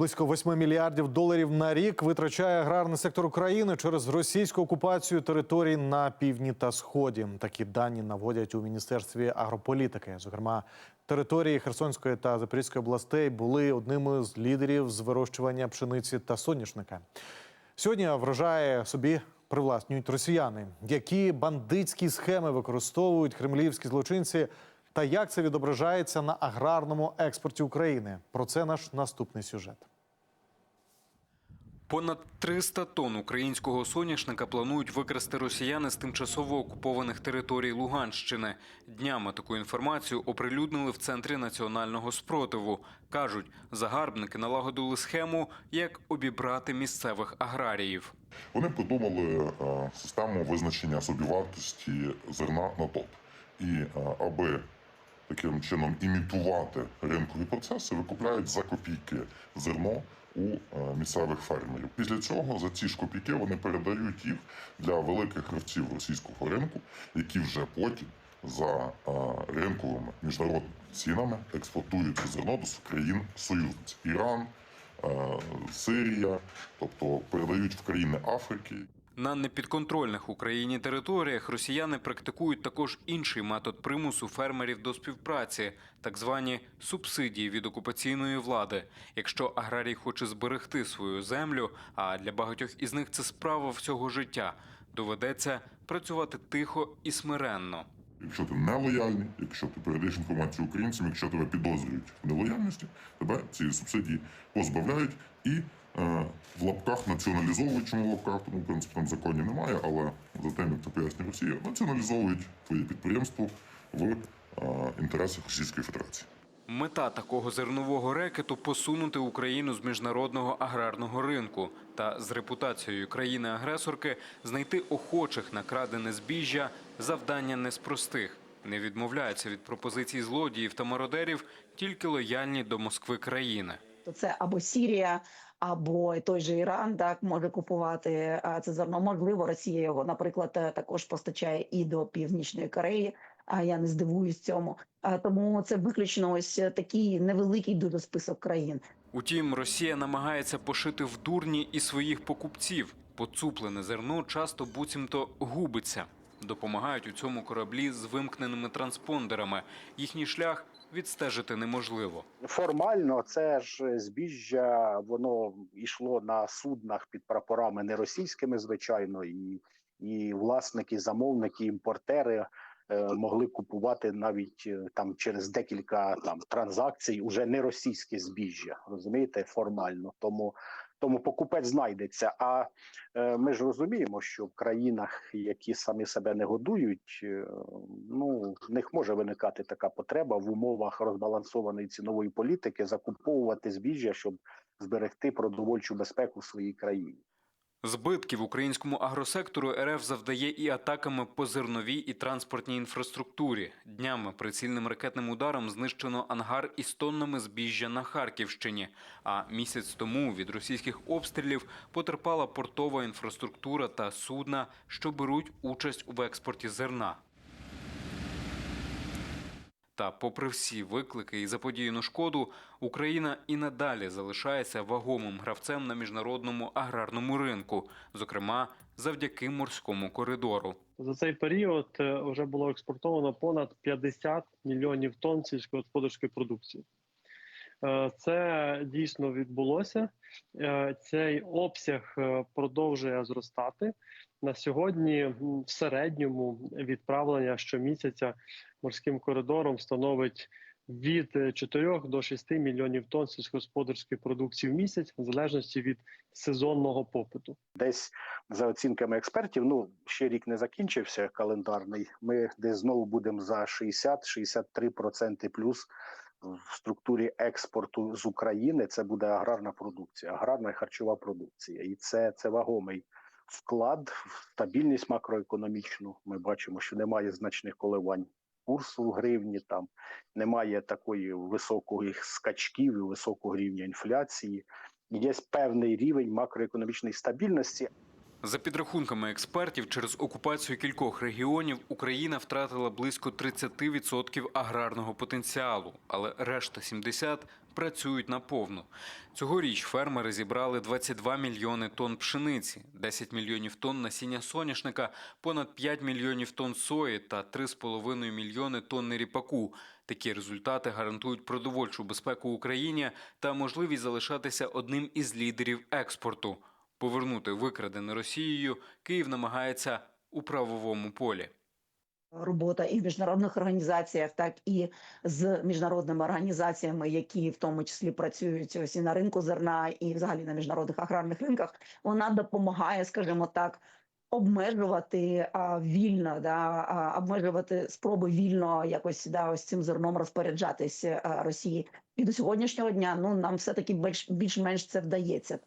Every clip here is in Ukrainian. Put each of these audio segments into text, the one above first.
Близько 8 мільярдів доларів на рік витрачає аграрний сектор України через російську окупацію територій на півдні та сході. Такі дані наводять у міністерстві агрополітики. Зокрема, території Херсонської та Запорізької областей були одними з лідерів з вирощування пшениці та соняшника. Сьогодні врожає собі привласнюють росіяни. Які бандитські схеми використовують кремлівські злочинці? Та як це відображається на аграрному експорті України? Про це наш наступний сюжет. Понад 300 тонн українського соняшника планують викрасти росіяни з тимчасово окупованих територій Луганщини. Днями таку інформацію оприлюднили в центрі національного спротиву. кажуть, загарбники налагодили схему, як обібрати місцевих аграріїв. Вони придумали е, систему визначення собівартості зерна на топ. І е, аби таким чином імітувати ринкові процеси, викупляють за копійки зерно у е, місцевих фермерів. Після цього за ці ж копійки вони передають їх для великих гравців російського ринку, які вже потім за е, ринковими міжнародними цінами експортують це зерно до країн союзниць Іран, е, Сирія, тобто передають в країни Африки. На непідконтрольних Україні територіях росіяни практикують також інший метод примусу фермерів до співпраці, так звані субсидії від окупаційної влади. Якщо аграрій хоче зберегти свою землю, а для багатьох із них це справа всього життя, доведеться працювати тихо і смиренно. Якщо ти нелояльний, якщо ти передаєш інформацію українцям, якщо тебе підозрюють в нелояльності, тебе цієї субсидії позбавляють і в лапках націоналізовують, чому в лапках, тому в принципі там законів немає, але за тим, як це пояснює Росія, націоналізовують твоє підприємство в е, інтересах Російської Федерації. Мета такого зернового рекету посунути Україну з міжнародного аграрного ринку та з репутацією країни-агресорки знайти охочих на крадене збіжжя завдання не з простих. Не відмовляються від пропозицій злодіїв та мародерів тільки лояльні до Москви країни. то це або Сірія, або той же Іран так може купувати це зерно. Можливо, Росія його, наприклад, е, також постачає і до Північної Кореї. А я не здивуюсь цьому. А тому це виключно ось такий невеликий дуже список країн. Утім, Росія намагається пошити в дурні і своїх покупців. Поцуплене зерно часто буцімто губиться. Допомагають у цьому кораблі з вимкненими транспондерами. Їхній шлях відстежити неможливо. Формально це ж збіжжя, воно йшло на суднах під прапорами не російськими, звичайно, і, і власники, замовники, імпортери е, могли купувати навіть е, там через декілька там транзакцій уже не російське збіжжя, розумієте, формально. Тому тому покупець знайдеться. А е, ми ж розуміємо, що в країнах, які самі себе не годують, е, ну в них може виникати така потреба в умовах розбалансованої цінової політики закуповувати збіжжя, щоб зберегти продовольчу безпеку в своїй країні. Збитків українському агросектору РФ завдає і атаками по зерновій і транспортній інфраструктурі. Днями прицільним ракетним ударом знищено ангар із тоннами збіжжя на Харківщині. А місяць тому від російських обстрілів потерпала портова інфраструктура та судна, що беруть участь в експорті зерна. Та, попри всі виклики і заподіяну шкоду, Україна і надалі залишається вагомим гравцем на міжнародному аграрному ринку, зокрема завдяки морському коридору. За цей період е, вже було експортовано понад 50 мільйонів тонн сільськогосподарської продукції. Е, Це дійсно відбулося. Е, Цей обсяг продовжує зростати. На сьогодні в середньому відправлення щомісяця морським коридором становить від е, 4 до 6 мільйонів тонн сільськогосподарської продукції в місяць, в залежності від сезонного попиту. Десь за оцінками експертів, ну ще рік не закінчився календарний. Ми десь знову будемо за 60-63% плюс в структурі експорту з України. Це буде аграрна продукція, аграрна і харчова продукція, і це, це вагомий вклад в стабільність макроекономічну. Ми бачимо, що немає значних коливань курсу в гривні, там немає такої високої скачків і високого рівня інфляції. Є певний рівень макроекономічної стабільності. За підрахунками експертів, через окупацію кількох регіонів Україна втратила близько 30% аграрного потенціалу, але решта 70 працюють наповну. Цьогоріч фермери зібрали 22 мільйони тонн пшениці, 10 мільйонів тонн насіння соняшника, понад 5 мільйонів тонн сої та 3,5 мільйони тонн ріпаку. Такі результати гарантують продовольчу безпеку Україні та можливість залишатися одним із лідерів експорту. Повернути викрадене Росією Київ намагається у правовому полі. робота і в міжнародних організаціях, так і з міжнародними організаціями, які в тому числі працюють ось і на ринку зерна, і взагалі на міжнародних аграрних ринках, вона допомагає, скажімо так. Обмежувати а, вільно, да, а, обмежувати спроби вільно якось да, ось цим зерном розпоряджатись а, Росії. І до сьогоднішнього дня ну нам все таки більш більш-менш це вдається.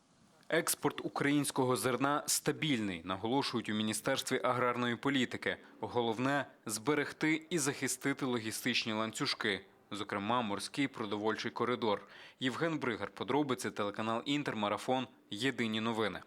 Експорт українського зерна стабільний, наголошують у Міністерстві аграрної політики. Головне зберегти і захистити логістичні ланцюжки, зокрема морський продовольчий коридор. Євген Бригар, подробиці, телеканал Інтермарафон. Єдині новини.